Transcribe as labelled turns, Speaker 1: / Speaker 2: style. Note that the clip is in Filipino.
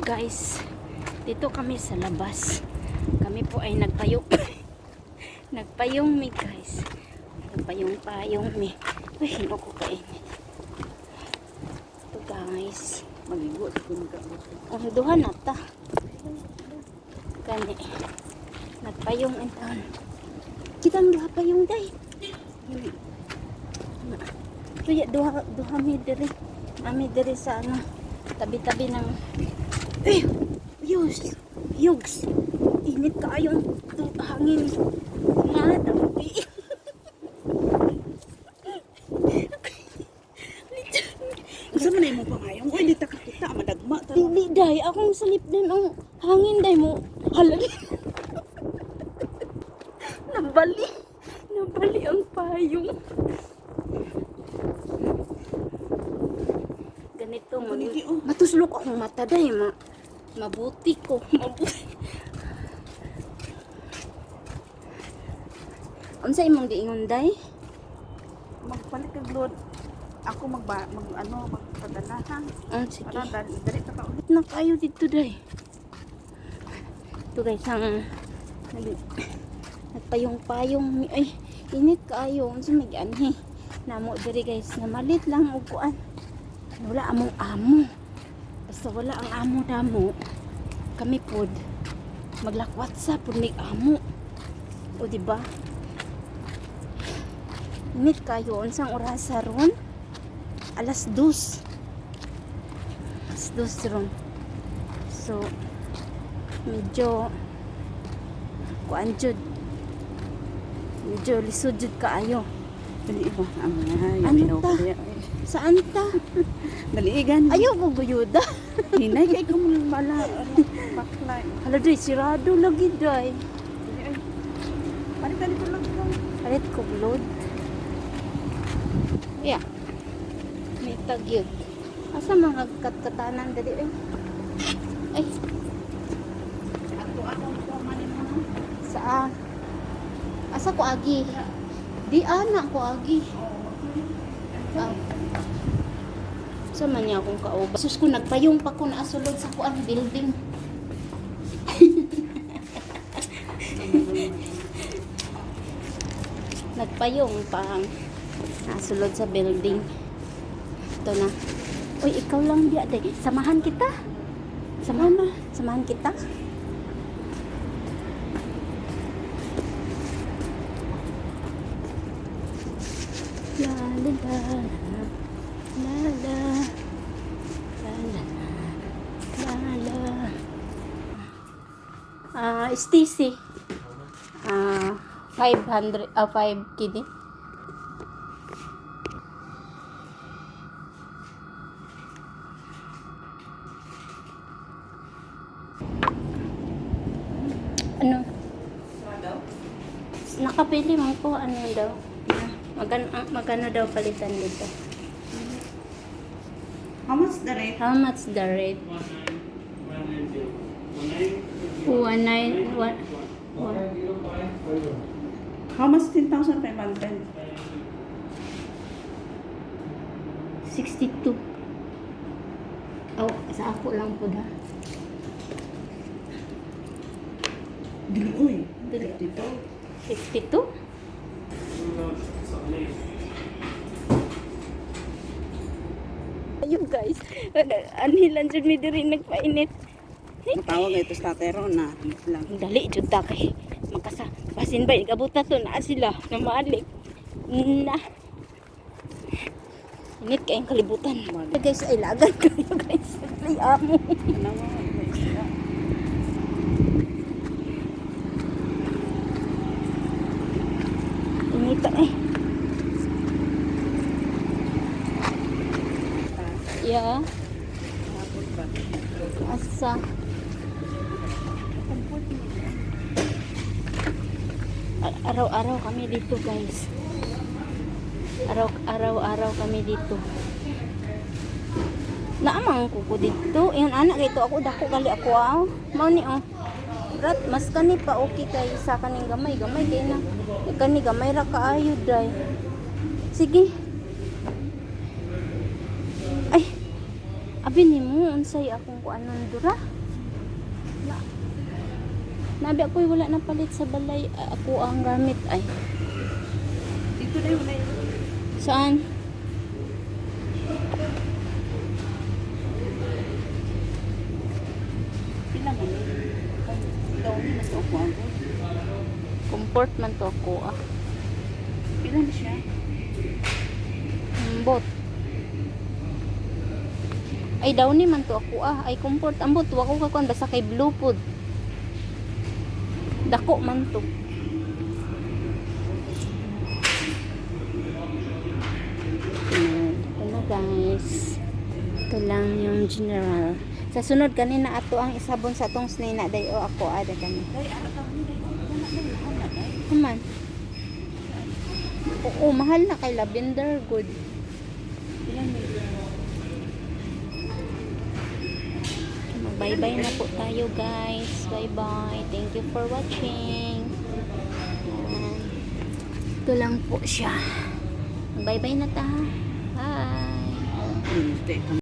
Speaker 1: Guys, dito kami sa labas. Kami po ay nagpayong. nagpayong mi guys. Nagpayong-payong mi. Uy, hino ko kainit. Ito guys.
Speaker 2: Kung ka.
Speaker 1: Ang duha na ta. Kani. Nagpayong taon. Kita ang duha payong day. Tuya, duha, duha mi diri. Ami diri sa ano. Tabi-tabi ng... Eh, yus, yugs. Init kayong hangin. Madampi.
Speaker 2: Gusto mo na yung pangayong? Uy, dita ka kita, madagma.
Speaker 1: Hindi, day. Akong salip din ang hangin, day mo. Halali. Nabali. Nabali ang payong. Ganito
Speaker 2: ano mo.
Speaker 1: Matuslok akong mata, day, ma mabuti ko. Mabuti. Unsa imong diingon day?
Speaker 2: Magpalit kag load. Ako magba mag ano magpadala ha.
Speaker 1: Oh, sige.
Speaker 2: Para dali dali ta ka ulit.
Speaker 1: na kayo dito day. Ito guys, ang nag, nagpayong-payong. Ay, init kaayo. Unsa may anhi. Namo diri guys, na malit lang og kuan. Wala among amo. Basta wala ang amo namo. Kami pod maglakwat sa pod mig amo. O di ba? Init kayo unsang orasa ron? Alas dos. Alas dos ron. So, medyo kuan jud. Medyo lisod jud kaayo.
Speaker 2: Dali ba? Ang
Speaker 1: ano ta? Saan ta?
Speaker 2: Dali igan.
Speaker 1: Ayaw ko guyuda.
Speaker 2: hinay kay ko mong bala. ano, Baklay.
Speaker 1: Hala day, sirado lagi day.
Speaker 2: Palit ko lang ko.
Speaker 1: Alit ko load. Yeah. May tagyod. Asa mga katkatanan dali ay. Ay,
Speaker 2: Ako ako ko manin mo.
Speaker 1: saa? Asa ko agi? Di ana ko agi. Ah. Sa man niya akong kauba. Sus ko nagpayong pa ko na asulod sa kuan building. nagpayong pa ang nasulod sa building. Ito na. Uy, ikaw lang biya day. Samahan kita. Samahan na. Samahan kita. La la la la Lala. Lala. Lala. Ah, uh, Stacy. Ah, uh, 500 ah uh, 5 kini. Ano? Nakapili mo ko ano daw. Ah, magano ah, magano daw palitan dito.
Speaker 2: How much the rate?
Speaker 1: How much the rate? 19 what?
Speaker 2: How much 10,500?
Speaker 1: 62. Oh, sa ako lang po da. Dilo
Speaker 2: eh.
Speaker 1: Dilo. 52? 52? Guys, anhilan dyan mi diri nagpainit.
Speaker 2: Matawag ito sa tatero na lang.
Speaker 1: Ang dali jud ta kay makasa basin ba ikabuta to na sila na maalik. Na. Init kayong kalibutan. Guys, ay lagan kayo guys. Ay amo.
Speaker 2: Ano mo? may isda.
Speaker 1: Inita eh.
Speaker 2: Ba?
Speaker 1: Asa. Araw-araw kami dito guys. Araw araw-araw kami dito. Naamang ko dito. Yan anak ito ako dako gali ako ah. Mao ni oh. Rat mas kani pa okay kay sa kaning gamay gamay kay na. Kani gamay ra kaayo day. Sige. Ay. Abi ni mo, unsay akong kuanon dura. Na, nabi ako'y wala na palit sa balay. Ako ang gamit ay.
Speaker 2: Dito na na yun.
Speaker 1: Saan? Comfort man to ako ah.
Speaker 2: Pila na siya?
Speaker 1: Ambot. Ay daw ni man to ako ah. Ay comfort ambot wa ko kakuan basta kay blue food. Dako man to. Ito na guys. Ito lang yung general. Sa sunod kanina ato ang isabon sa tong snina day o ako ada kani. Kuman. Oo, mahal na kay lavender good. Mag-bye-bye na po tayo guys. Bye-bye. Thank you for watching. Ito lang po siya. Bye-bye na ta. Bye.